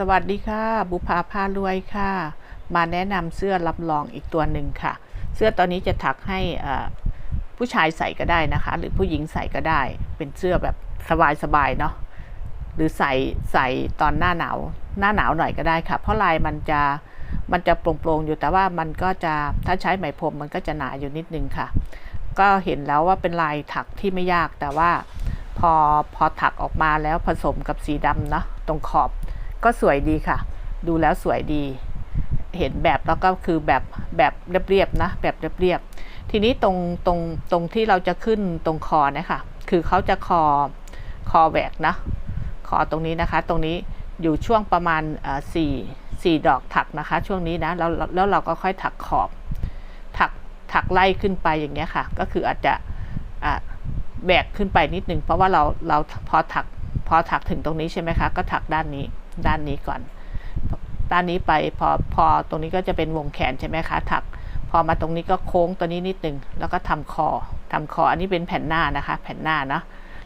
สวัสดีค่ะ บุภาพารวยค่ะ มาแนะนำเสื้อรับรองอีกตัวหนึ่งค่ะ เสื้อตัวนี้จะถักให้ผู้ชายใส่ก็ได้นะคะ หรือผู้หญิงใส่ก็ได้ เป็นเสื้อแบบสบายๆเนาะหรือใส่ใส่ตอนหน้าหนาวหน้าหนาวหน่อยก็ได้ค่ะ เพราะลายมันจะมันจะโปร่งๆอยู่แต่ว่ามันก็จะถ้าใช้ไหมพรมมันก็จะหนาอยู่นิดนึงค่ะ ก็เห็นแล้วว่าเป็นลายถักที่ไม่ยากแต่ว่าพอพอถักออกมาแล้วผสมกับสีดำเนาะตรงขอบ ก็สวยดีค่ะ ดูแล้วสวยดี เห็นแบบแล้วก็คือแบบแบบเรียบๆนะ แบบเรียบๆทีนี้ตรงตรงตรงที่เราจะขึ้นตรงคอเนี่ยค่ะคือเขาจะคอคอแหวกนะคอตรงนี้นะคะ ตรงนี้อยู่ช่วงประมาณสี่สี่ดอกถักนะคะ ช่วงนี้นะแล้วแล้วเราก็ค่อยถักขอบ ถักถักไล่ขึ้นไปอย่างเงี้ยค่ะ ก็คืออาจจะอะแบกขึ้นไปนิดนึง เพราะว่าเราเราพอถักพอถักถึงตรงนี้ใช่ไหมคะ ก็ถักด้านนี้ ด้านนี้ก่อน ด้านนี้ไปพอพอตรงนี้ก็จะเป็นวงแขนใช่ไหมคะถัก พอมาตรงนี้ก็โค้งตัวนี้นิดนึงแล้วก็ทำคอทำคออันนี้เป็นแผ่นหน้านะคะ แผ่นหน้านะ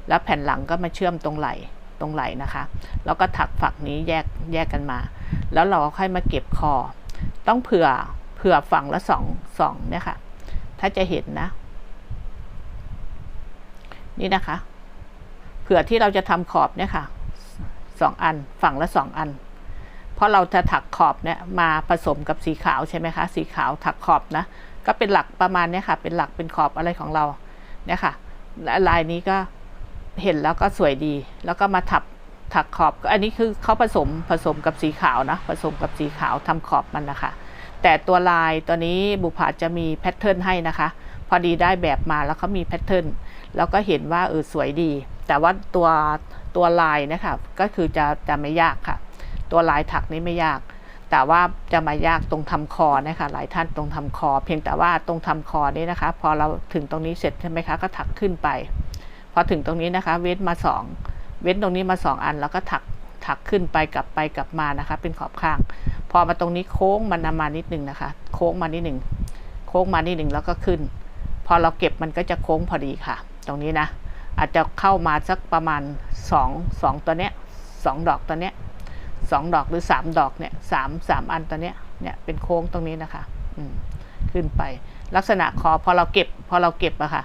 แล้วแผ่นหลังก็มาเชื่อมตรงไหล่ตรงไหล่นะคะ แล้วก็ถักฝักนี้แยกแยกกันมา แล้วเราค่อยมาเก็บคอ ต้องเผื่อเผื่อฝั่งละสองสองเนี่ยค่ะ ถ้าจะเห็นนะ นี่นะคะ เผื่อที่เราจะทำขอบเนี่ยค่ะ สองอัน ฝั่งละสองอัน เพราะเราจะถักขอบเนี่ยมาผสมกับสีขาวใช่ไหมคะ สีขาวถักขอบนะ ก็เป็นหลักประมาณนี้ค่ะ เป็นหลักเป็นขอบอะไรของเรา เนี่ยค่ะและลายนี้ก็เห็นแล้วก็สวยดี แล้วก็มาถักถักขอบ อันนี้คือเขาผสมผสมกับสีขาวนะ ผสมกับสีขาวทำขอบมันนะคะ แต่ตัวลายตัวนี้บุพาจะมีแพทเทิร์นให้นะคะ พอดีได้แบบมาแล้วเขามีแพทเทิร์น แล้วก็เห็นว่าเออสวยดี แต่ว่าตัว ตัวลายนะคะก็คือจะจะไม่ยากค่ะ ตัวลายถักนี้ไม่ยาก แต่ว่าจะมายากตรงทำคอนะคะหลายท่านตรงทำคอ เพียงแต่ว่าตรงทำคอนี้นะคะ พอเราถึงตรงนี้เสร็จใช่ไหมคะก็ถักขึ้นไป พอถึงตรงนี้นะคะ เว้นมาสองเว้นตรงนี้มาสองอันแล้วก็ถักถักขึ้นไปกลับไปกลับมานะคะ เป็นขอบข้าง พอมาตรงนี้โค้งมันมานิดหนึ่งนะคะ โค้งมานิดหนึ่งโค้งมานิดหนึ่งแล้วก็ขึ้น พอเราเก็บมันก็จะโค้งพอดีค่ะ ตรงนี้นะ อาจจะเข้ามาสักประมาณ สองสองตัวเนี้ยสองดอกตัวเนี้ยสองดอกหรือสามดอกเนี่ยสามสามอันตัวเนี้ยเนี่ยเป็นโค้งตรงนี้นะคะอืมขึ้นไป ลักษณะคอพอเราเก็บพอเราเก็บอะค่ะ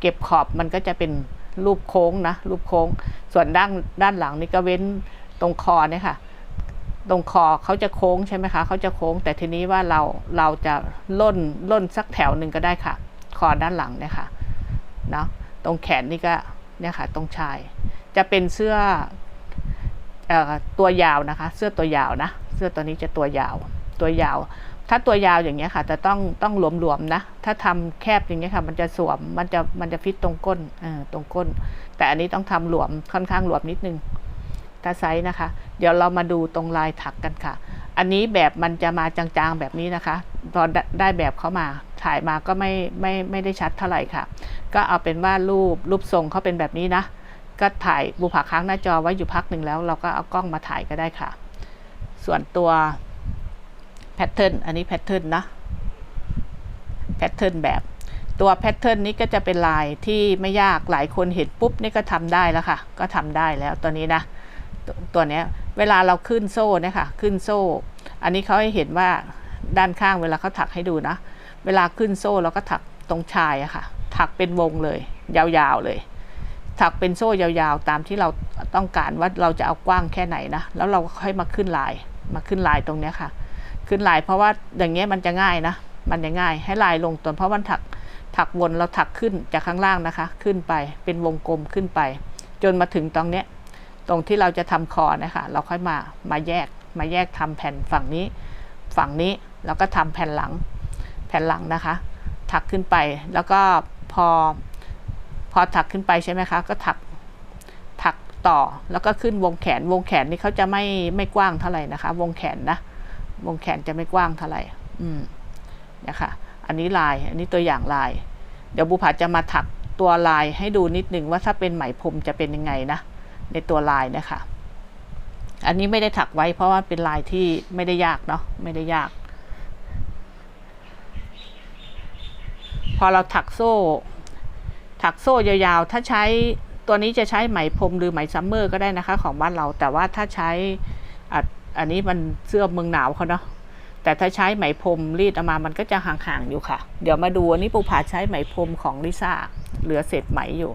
เก็บขอบมันก็จะเป็นรูปโค้งนะรูปโค้ง ส่วนด้านด้านหลังนี่ก็เว้นตรงคอเนี่ยค่ะ ตรงคอเขาจะโค้งใช่ไหมคะเขาจะโค้ง แต่ทีนี้ว่าเราเราจะล่นล่นสักแถวหนึ่งก็ได้ค่ะ คอด้านหลังเนี่ยค่ะเนาะตรงแขนนี่ก็ เนี่ยค่ะ ตรงชาย จะเป็นเสื้ออตัวยาวนะคะ เสื้อตัวยาวนะ เสื้อตัวนี้จะตัวยาว ตัวยาว ถ้าตัวยาวอย่างเงี้ยค่ะ จะต้องต้องหลวมๆนะ ถ้าทำแคบอย่างเงี้ยค่ะ มันจะสวม มันจะมันจะฟิตตรงก้นเออตรงก้น แต่อันนี้ต้องทำหลวมค่อนข้างหลวมนิดนึงถ้าไซส์นะคะ เดี๋ยวเรามาดูตรงลายถักกันค่ะ อันนี้แบบมันจะมาจางๆแบบนี้นะคะพอนได้แบบเขามาถ่ายมาก็ไม่ไม่ไม่ได้ชัดเท่าไหร่ค่ะ ก็เอาเป็นว่ารูปรูปทรงเขาเป็นแบบนี้นะ ก็ถ่ายบุผาค้างหน้าจอไว้อยู่พักหนึ่งแล้ว เราก็เอากล้องมาถ่ายก็ได้ค่ะ ส่วนตัวแพทเทิร์นอันนี้แพทเทิร์นนะแพทเทิร์นแบบตัวแพทเทิร์นนี้ก็จะเป็นลายที่ไม่ยากหลายคนเห็นปุ๊บนี่ก็ทำได้แล้วค่ะ ก็ทำได้แล้วตัวนี้นะตตัวเนี้ย เวลาเราขึ้นโซ่เนี่ยค่ะขึ้นโซ่ อันนี้เขาให้เห็นว่าด้านข้างเวลาเขาถักให้ดูนะ เวลาขึ้นโซ่เราก็ถักตรงชายอะค่ะ ถักเป็นวงเลย ยาวๆเลย ถักเป็นโซ่ยาวๆ ตามที่เราต้องการว่าเราจะเอากว้างแค่ไหนนะ แล้วเราก็ค่อยมาขึ้นลาย มาขึ้นลายตรงเนี้ยค่ะ ขึ้นลายเพราะว่าอย่างเงี้ยมันจะง่ายนะ มันจะง่าย ให้ลายลงตัวเพราะมันถักถักวนเราถักขึ้นจากข้างล่างนะคะ ขึ้นไปเป็นวงกลมขึ้นไป จนมาถึงตรงเนี้ย ตรงที่เราจะทำคอนะคะเราค่อยมามาแยกมาแยกทำแผ่นฝั่งนี้ ฝั่งนี้แล้วก็ทำแผ่นหลัง แผ่นหลังนะคะ ถักขึ้นไปแล้วก็พอพอถักขึ้นไปใช่ไหมคะ ก็ถักถักต่อแล้วก็ขึ้นวงแขนวงแขนนี่เขาจะไม่ไม่กว้างเท่าไหร่นะคะ วงแขนนะวงแขนจะไม่กว้างเท่าไหร่อืมนะคะอันนี้ลายอันนี้ตัวอย่างลาย เดี๋ยวบุผาจะมาถักตัวลายให้ดูนิดหนึ่งว่าถ้าเป็นไหมพรมจะเป็นยังไงนะ ในตัวลายนะคะ อันนี้ไม่ได้ถักไว้เพราะว่าเป็นลายที่ไม่ได้ยากเนาะไม่ได้ยาก พอเราถักโซ่ ถักโซ่ยาวๆ ถ้าใช้ตัวนี้จะใช้ไหมพรมหรือไหมซัมเมอร์ก็ได้นะคะ ของบ้านเรา แต่ว่าถ้าใช้อันนี้มันเสื้อเมืองหนาวเขาเนาะแต่ถ้าใช้ไหมพรมรีดออกมามันก็จะห่างๆอยู่ค่ะ เดี๋ยวมาดูอันนี้ปูผาใช้ไหมพรมของลิซ่าเหลือเศษไหมอยู่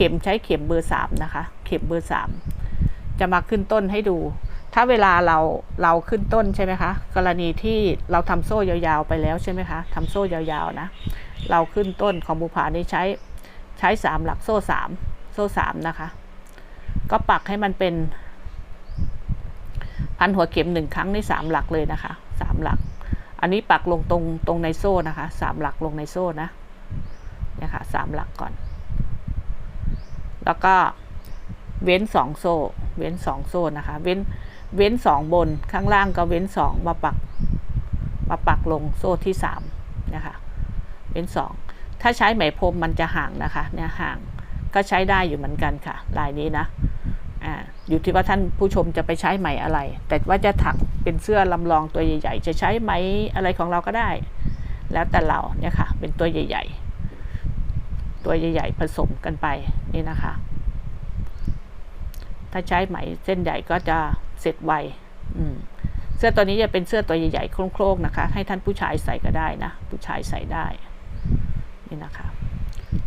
เข็มใช้เข็มเบอร์สามนะคะ เข็มเบอร์สามจะมาขึ้นต้นให้ดู ถ้าเวลาเราเราขึ้นต้นใช่ไหมคะ กรณีที่เราทำโซ่ยาวๆไปแล้วใช่ไหมคะทำโซ่ยาวๆนะ เราขึ้นต้นของบุผานี่ใช้ใช้สามหลักโซ่สามโซ่สามนะคะ ก็ปักให้มันเป็น พันหัวเข็มหนึ่งครั้งในสามหลักเลยนะคะสามหลัก อันนี้ปักลงตรงตรงในโซ่นะคะสามหลักลงในโซ่นะเนี่ยค่ะสามหลักก่อน แล้วก็เว้นสองโซ่ เว้นสองโซ่นะคะ เว้น เว้นสองบน ข้างล่างก็เว้นสองมาปัก มาปักลงโซ่ที่สามนะคะ เว้นสอง ถ้าใช้ไหมพรมมันจะห่างนะคะ เนี่ยห่าง ก็ใช้ได้อยู่เหมือนกันค่ะ ลายนี้นะ อ่า อยู่ที่ว่าท่านผู้ชมจะไปใช้ไหมอะไร แต่ว่าจะถักเป็นเสื้อลำลองตัวใหญ่ ๆ จะใช้ไหมอะไรของเราก็ได้ แล้วแต่เราเนี่ยค่ะ เป็นตัวใหญ่ ๆ ตัวใหญ่ ๆ ผสมกันไปนี่นะคะ ถ้าใช้ไหมเส้นใหญ่ก็จะเสร็จไวเสื้อตัวนี้จะเป็นเสื้อตัวใหญ่ๆโคร่งๆนะคะ ให้ท่านผู้ชายใส่ก็ได้นะ ผู้ชายใส่ได้ นี่นะคะ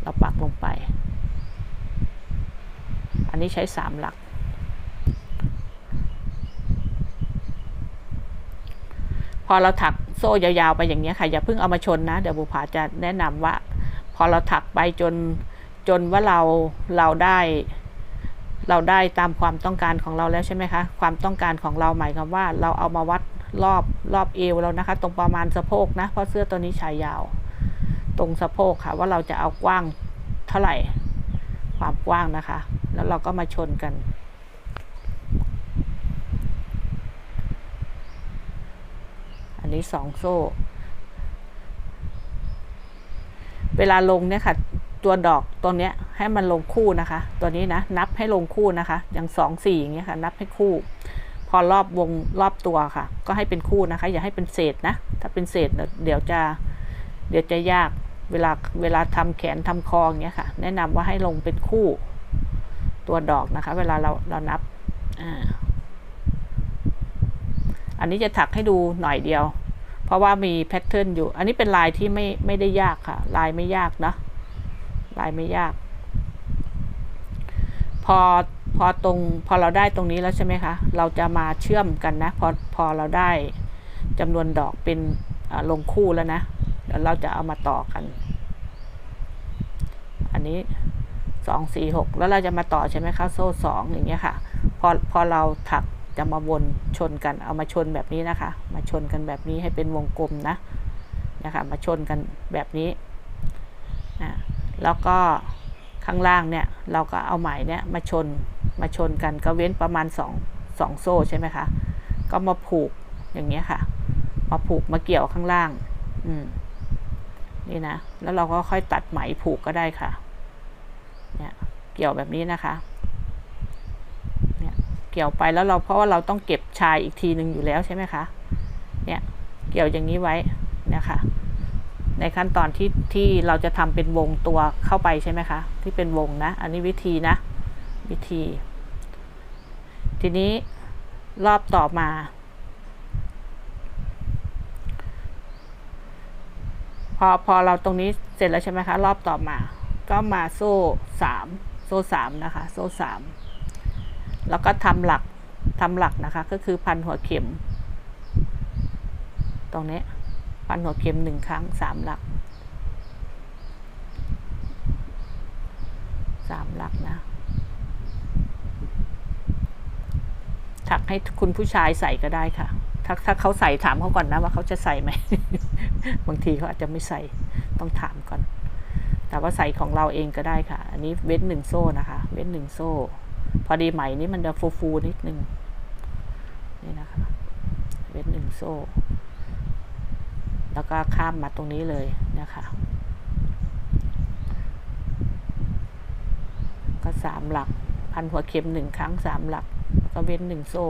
เราปักลงไป อันนี้ใช้สามหลัก พอเราถักโซ่ยาวๆไปอย่างนี้ค่ะ อย่าเพิ่งเอามาชนนะ เดี๋ยวบุภาจะแนะนำว่า พอเราถักไปจนจนว่าเราเราได้เราได้ตามความต้องการของเราแล้วใช่ไหมคะ ความต้องการของเราหมายความว่าเราเอามาวัดรอบรอบเอวเรานะคะ ตรงประมาณสะโพกนะ เพราะเสื้อตัวนี้ชายยาว ตรงสะโพกค่ะ ว่าเราจะเอากว้างเท่าไหร่ ความกว้างนะคะ แล้วเราก็มาชนกัน อันนี้สองโซ่ เวลาลงเนี่ยค่ะ ตัวดอกตัวเนี้ยให้มันลงคู่นะคะ ตัวนี้นะนับให้ลงคู่นะคะ อย่างสองสี่อย่างเงี้ยค่ะ นับให้คู่ พอรอบวงรอบตัวค่ะ ก็ให้เป็นคู่นะคะ อย่าให้เป็นเศษนะ ถ้าเป็นเศษเดี๋ยวจะเดี๋ยวจะยากเวลาเวลาทำแขนทำคออย่างเงี้ยค่ะ แนะนำว่าให้ลงเป็นคู่ ตัวดอกนะคะ เวลาเราเรานับอ่าอันนี้จะถักให้ดูหน่อยเดียว ราะว่ามีแพทเทิร์นอยู่ อันนี้เป็นลายที่ไม่ไม่ได้ยากค่ะ ลายไม่ยากนะ ลายไม่ยาก พอพอตรงพอเราได้ตรงนี้แล้วใช่ไหมคะ เราจะมาเชื่อมกันนะ พอพอเราได้จำนวนดอกเป็นลงคู่แล้วนะเดี๋ยวเราจะเอามาต่อกัน อันนี้สองสี่หกแล้วเราจะมาต่อใช่ไหมคะ โซ่สองอย่างเงี้ยค่ะ พอพอเราถัก จะมาวนชนกันเอามาชนแบบนี้นะคะ มาชนกันแบบนี้ให้เป็นวงกลมนะนะคะมาชนกันแบบนี้อ่าแล้วก็ข้างล่างเนี่ยเราก็เอาไหมเนี่ยมาชนมาชนกันก็เว้นประมาณสองสองโซ่ใช่ไหมคะก็มาผูกอย่างเงี้ยค่ะ มาผูกมาเกี่ยวข้างล่าง อืมนี่นะ แล้วเราก็ค่อยตัดไหมผูกก็ได้ค่ะ เนี่ย เกี่ยวแบบนี้นะคะ เกี่ยวไปแล้วเราเพราะว่าเราต้องเก็บชายอีกทีหนึ่งอยู่แล้วใช่ไหมคะเนี่ยเกี่ยวอย่างนี้ไว้นะคะในขั้นตอนที่ที่เราจะทำเป็นวงตัวเข้าไปใช่ไหมคะ ที่เป็นวงนะ อันนี้วิธีนะ วิธี ทีนี้รอบต่อมา พอพอเราตรงนี้เสร็จแล้วใช่ไหมคะ รอบต่อมา ก็มาโซ่สามโซ่สามนะคะ โซ่สาม แล้วก็ทำหลักทำหลักนะคะ ก็คือพันหัวเข็ม ตรงนี้พันหัวเข็มหนึ่งครั้งสามหลักสามหลักนะถักให้คุณผู้ชายใส่ก็ได้ค่ะ ถ้าถ้าเขาใส่ถามเขาก่อนนะว่าเขาจะใส่ไหม บางทีเขาอาจจะไม่ใส่ ต้องถามก่อน แต่ว่าใส่ของเราเองก็ได้ค่ะ อันนี้เว้นหนึ่งโซ่นะคะ เว้นหนึ่งโซ่ พอดีไหมนี่มันจะฟูฟูนิดนึง นี่นะคะ เว้นหนึ่งโซ่ แล้วก็ข้ามมาตรงนี้เลยนะคะก็สามหลัก พันหัวเข็มหนึ่งครั้งสามหลัก ก็เว้นหนึ่งโซ่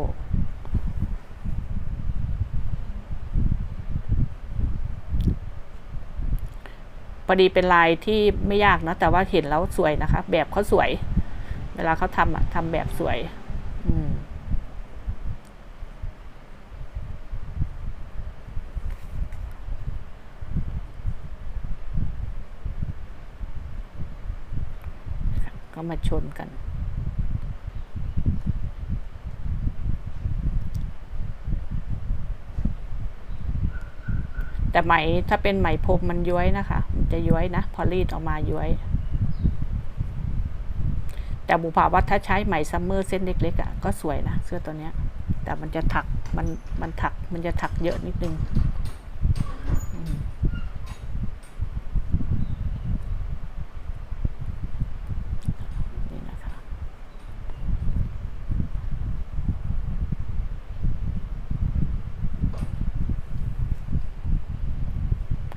พอดีเป็นลายที่ไม่ยากนะ แต่ว่าเห็นแล้วสวยนะคะ แบบเขาสวย เวลาเขาทำอะทำแบบสวย อืมก็มาชนกัน แต่ไหมถ้าเป็นไหมพรมมันย้อยนะคะ มันจะย้อยนะ พอรีดออกมาย้อย แต่บุภาว่าถ้าใช้ไหมซัมเมอร์เส้นเล็กๆอะ่ะก็สวยนะเสื้อตัวเนี้ย แต่มันจะถักมันมันถักมันจะถักเยอะนิดนึงอืมนี่นะคะ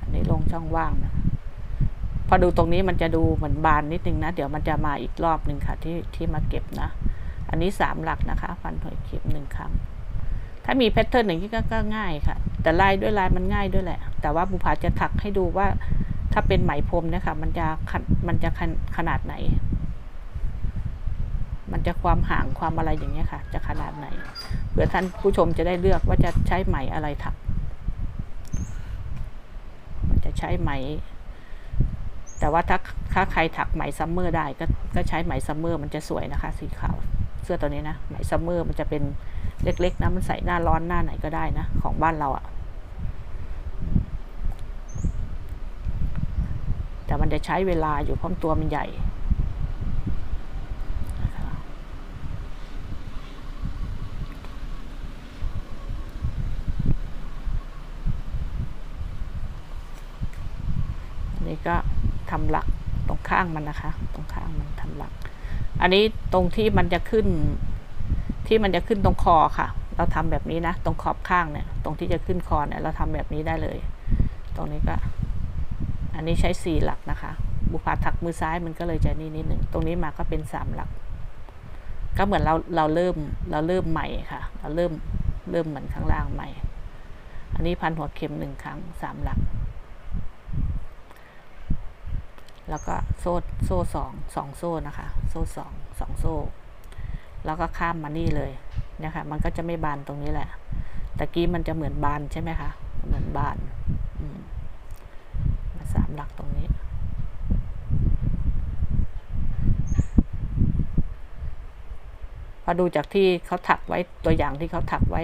อันนี้ลงช่องว่างนะ พ อดูตรงนี้มันจะดูเหมือนบานนิดนึงนะ เดี๋ยวมันจะมาอีกรอบหนึ่งค่ะที่ที่มาเก็บนะ อันนี้สามหลักนะคะฟันหอยเข็มหนึ่งครั้ง ถ้ามีแพทเทิร์นอย่างนี้ก็ก็ง่ายค่ะ แต่ลายด้วยลายมันง่ายด้วยแหละ แต่ว่าบุภาจะถักให้ดูว่า ถ้าเป็นไหมพรมนี่ยค่ะมันจะมันจะขนขนาดไหน มันจะความห่างความอะไรอย่างเงี้ยค่ะ จะขนาดไหนเพื่อท่านผู้ชมจะได้เลือกว่าจะใช้ไหมอะไรถัก มันจะใช้ไหม แต่ว่าถ้าถ้าใครถักไหมซัมเมอร์ได้ก็ก็ใช้ไหมซัมเมอร์มันจะสวยนะคะ สีขาวเสื้อตัวนี้นะไหมซัมเมอร์มันจะเป็นเล็กๆนะมันใส่หน้าร้อนหน้าไหนก็ได้นะ ของบ้านเราอะ่ะแต่มันจะใช้เวลาอยู่เพราะตัวมันใหญ่นะคะอันนี้ก็ ทำหลักตรงข้างมันนะคะ ตรงข้างมันทำหลัก อันนี้ตรงที่มันจะขึ้น ที่มันจะขึ้นตรงคอค่ะ เราทำแบบนี้นะ ตรงขอบข้างเนี่ย ตรงที่จะขึ้นคอเนี่ย เราทำแบบนี้ได้เลย ตรงนี้ก็ อันนี้ใช้สี่หลักนะคะ บุพาถักมือซ้ายมันก็เลยจะนี่นิดหนึ่ง ตรงนี้มาก็เป็นสามหลัก ก็เหมือนเราเราเริ่มเราเริ่มใหม่ค่ะ เราเริ่มเริ่มเหมือนข้างล่างใหม่ อันนี้พันหัวเข็มหนึ่งครั้งสามหลัก แล้วก็โซ่โซ่สองสองโซ่นะคะ โซ่สองสองโซ่ แล้วก็ข้ามมานี่เลยเนี่ยค่ะมันก็จะไม่บานตรงนี้แหละตะกี้มันจะเหมือนบานใช่ไหมคะเหมือนบานมาสามหลักตรงนี้ พอดูจากที่เขาถักไว้ตัวอย่างที่เขาถักไว้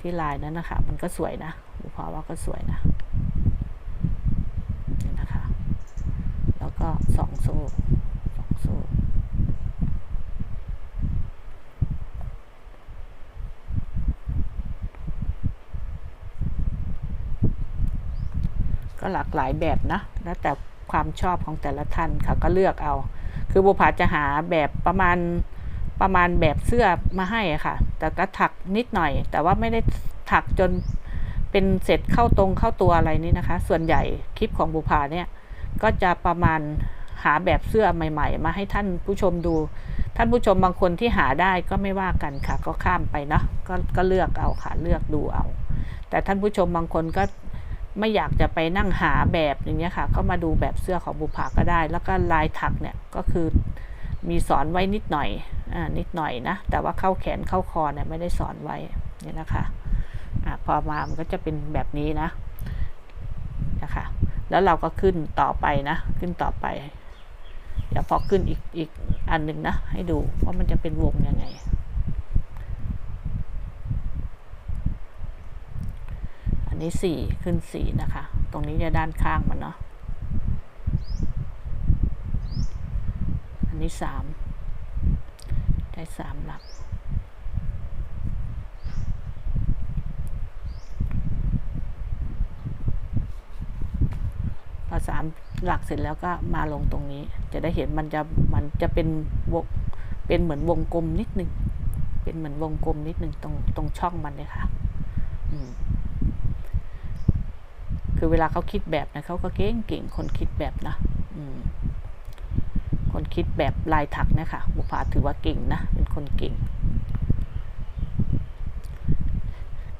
ที่ลายนั้นนะคะ มันก็สวยนะบุพาว่าก็สวยนะนี่นะคะ แล้ว ก็สองโซ่สองโซ่ก็หลากหลายแบบนะแล้วแต่ความชอบของแต่ละท่านค่ะก็เลือกเอา คือบุพาจะหาแบบประมาณประมาณแบบเสื้อมาให้ค่ะ แต่ก็ถักนิดหน่อย แต่ว่าไม่ได้ถักจนเป็นเสร็จเข้าตรงเข้าตัวอะไรนี่นะคะ ส่วนใหญ่คลิปของบุพาเนี่ย ก็จะประมาณหาแบบเสื้อใหม่ ๆ มาให้ท่านผู้ชมดู ท่านผู้ชมบางคนที่หาได้ก็ไม่ว่ากันค่ะ ก็ข้ามไปเนาะก็ก็เลือกเอาค่ะเลือกดูเอา แต่ท่านผู้ชมบางคนก็ไม่อยากจะไปนั่งหาแบบอย่างเงี้ยค่ะ ก็มาดูแบบเสื้อของบุภาก็ได้ แล้วก็ลายถักเนี่ยก็คือมีสอนไว้นิดหน่อยอ่านิดหน่อยนะ แต่ว่าเข้าแขนเข้าคอเนี่ยไม่ได้สอนไว้เนี่ยนะคะอ่าพอมามันก็จะเป็นแบบนี้นะนะคะ แล้วเราก็ขึ้นต่อไปนะ ขึ้นต่อไป เดี๋ยวพอขึ้นอีกอีกอันหนึ่งนะ ให้ดูว่ามันจะเป็นวงยังไง อันนี้สี่ขึ้นสี่นะคะ ตรงนี้จะด้านข้างมันเนาะ อันนี้สามได้สามหลัก พ อสามหลักเสร็จแล้วก็มาลงตรงนี้ จะได้เห็นมันจะมันจะเป็นวงเป็นเหมือนวงกลมนิดนึง เป็นเหมือนวงกลมนิดนึงตรงตรงช่องมันเลยค่ะคือเวลาเขาคิดแบบนะเขาก็เก่งเก่งคนคิดแบบนะคนคิดแบบลายถักนะคะบุภาถือว่าเก่งนะ เป็นคนเก่ง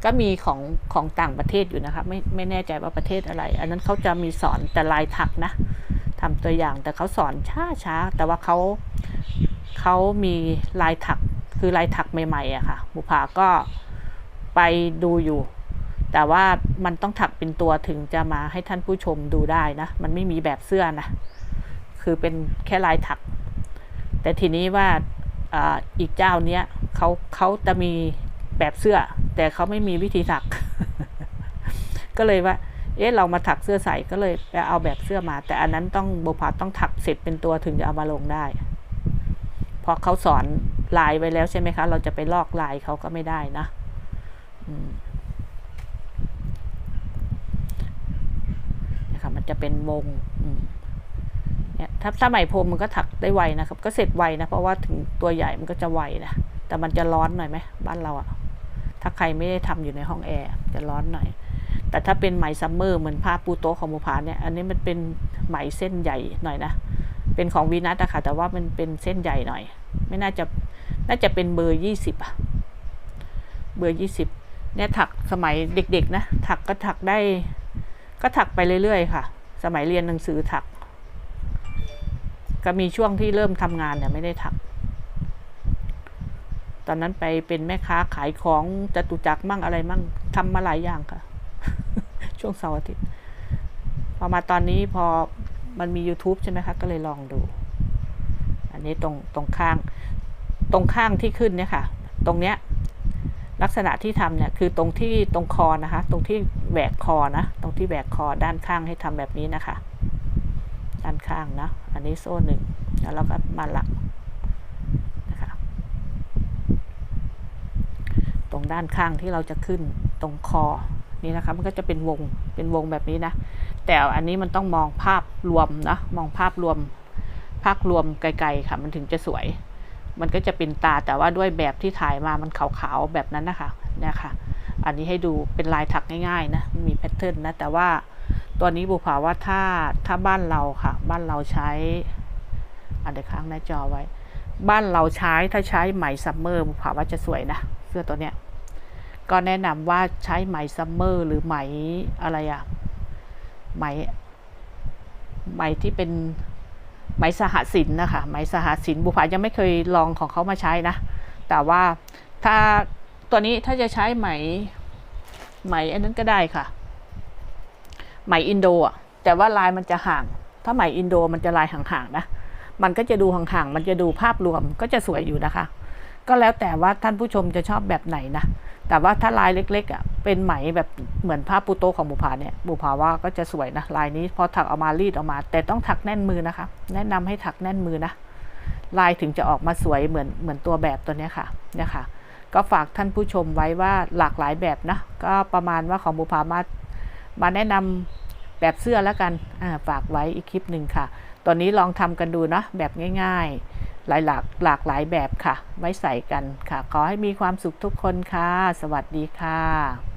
ก็มีของของต่างประเทศอยู่นะคะไม่ไม่แน่ใจว่าประเทศอะไร อันนั้นเขาจะมีสอนแต่ลายถักนะทำตัวอย่างแต่เขาสอนช้าช้าแต่ว่าเขาเขามีลายถักคือลายถักใหม่ๆอะค่ะบุภาก็ไปดูอยู่ แต่ว่ามันต้องถักเป็นตัวถึงจะมาให้ท่านผู้ชมดูได้นะ มันไม่มีแบบเสื้อนะคือเป็นแค่ลายถัก แต่ทีนี้ว่าอาอีกเจ้าเนี้ยเขาเขาจะมีแบบเสื้อ แต่เขาไม่มีวิธีถัก ก็เลยว่า เอ๊ะเรามาถักเสื้อใส่ก็เลยไปเอาแบบเสื้อมา แต่อันนั้นต้องโบพาต้องถักเสร็จเป็นตัวถึงจะเอามาลงได้พราะเขาสอนลายไว้แล้วใช่ไหมคะ เราจะไปลอกลายเขาก็ไม่ได้นะนะคะมันจะเป็นวงเนี่ยถ้าถ้าไหมพรมมันก็ถักได้ไวนะครับ ก็เสร็จไวนะ เพราะว่าถึงตัวใหญ่มันก็จะไวนะ แต่มันจะร้อนหน่อยไหมบ้านเราอะ ถ้าใครไม่ได้ทำอยู่ในห้องแอร์จะร้อนหน่อย แต่ถ้าเป็นไหมซัมเมอร์เหมือนผ้าปูโต๊ะของหมูผาเนี่ย อันนี้มันเป็นไหมเส้นใหญ่หน่อยนะ เป็นของวีนัสอะค่ะ แต่ว่ามันเป็นเส้นใหญ่หน่อย ไม่น่าจะ น่าจะเป็นเบอร์ยี่สิบอะเบอร์ยี่สิบเนี่ยถักสมัยเด็ก ๆ นะ ถักก็ถักได้ ก็ถักไปเรื่อยๆค่ะ สมัยเรียนหนังสือถัก ก็มีช่วงที่เริ่มทำงานเนี่ยไม่ได้ถัก ตอนนั้นไปเป็นแม่ค้าขายของจตุจักรมั่งอะไรมั่งทำมาหลายอย่างค่ะ ช่วงเสาร์อาทิตย์พอมาตอนนี้พอมันมี YouTube ใช่ไหมคะ ก็เลยลองดู อันนี้ตรงตรงข้าง ตรงข้างที่ขึ้นเนี่ยค่ะ ตรงเนี้ยลักษณะที่ทำเนี่ยคือตรงที่ตรงคอนะคะ ตรงที่แหวกคอนะ ตรงที่แหวกคอด้านข้างให้ทำแบบนี้นะคะ ด้านข้างนะ อันนี้โซ่หนึ่งแล้วเราก็มาหลักนะคะ ตรงด้านข้างที่เราจะขึ้นตรงคอนี่นะคะมันก็จะเป็นวงเป็นวงแบบนี้นะ แต่อันนี้มันต้องมองภาพรวมนะมองภาพรวม ภาพรวมไกลๆค่ะ มันถึงจะสวย มันก็จะเป็นตาแต่ว่าด้วยแบบที่ถ่ายมามันขาวๆแบบนั้นนะคะเนี่ยค่ะ อันนี้ให้ดูเป็นลายถักง่ายๆนะมีแพทเทิร์นนะแต่ว่าตัวนี้บุพาว่าถ้าถ้าบ้านเราค่ะ บ้านเราใช้อันเดี๋ยวค้างหน้าจอไว้ บ้านเราใช้ถ้าใช้ไหมซัมเมอร์บุพาว่าจะสวยนะเสื้อตัวเนี้ย ก็แนะนำว่าใช้ไหมซัมเมอร์หรือไหมอะไรอะไหมไหมที่เป็นไหมสหสินนะคะไหมสหสินบุพายังไม่เคยลองของเขามาใช้นะ แต่ว่าถ้าตัวนี้ถ้าจะใช้ไหมไหมอันนั้นก็ได้ค่ะ ไหมอินโดอะแต่ว่าลายมันจะห่าง ถ้าไหมอินโดมันจะลายห่างๆนะมันก็จะดูห่างๆมันจะดูภาพรวมก็จะสวยอยู่นะคะ ก็แล้วแต่ว่าท่านผู้ชมจะชอบแบบไหนนะ แต่ว่าถ้าลายเล็กๆอะเป็นไหมแบบเหมือนผ้าปูโตของบุพาเนี่ยบุพาว่าก็จะสวยนะลายนี้พอถักออกมารีดออกมา แต่ต้องถักแน่นมือนะคะ แนะนำให้ถักแน่นมือนะลายถึงจะออกมาสวยเหมือนเหมือนตัวแบบตัวนี้ค่ะเนี่ยค่ะ ก็ฝากท่านผู้ชมไว้ว่าหลากหลายแบบนะก็ประมาณว่าของบุพามามาแนะนำแบบเสื้อแล้วกันฝากไว้อีกคลิปหนึ่งค่ะ ตอนนี้ลองทำกันดูนะแบบง่าย ๆ หลายหลากหลากหลายแบบค่ะ ไว้ใส่กันค่ะ ขอให้มีความสุขทุกคนค่ะ สวัสดีค่ะ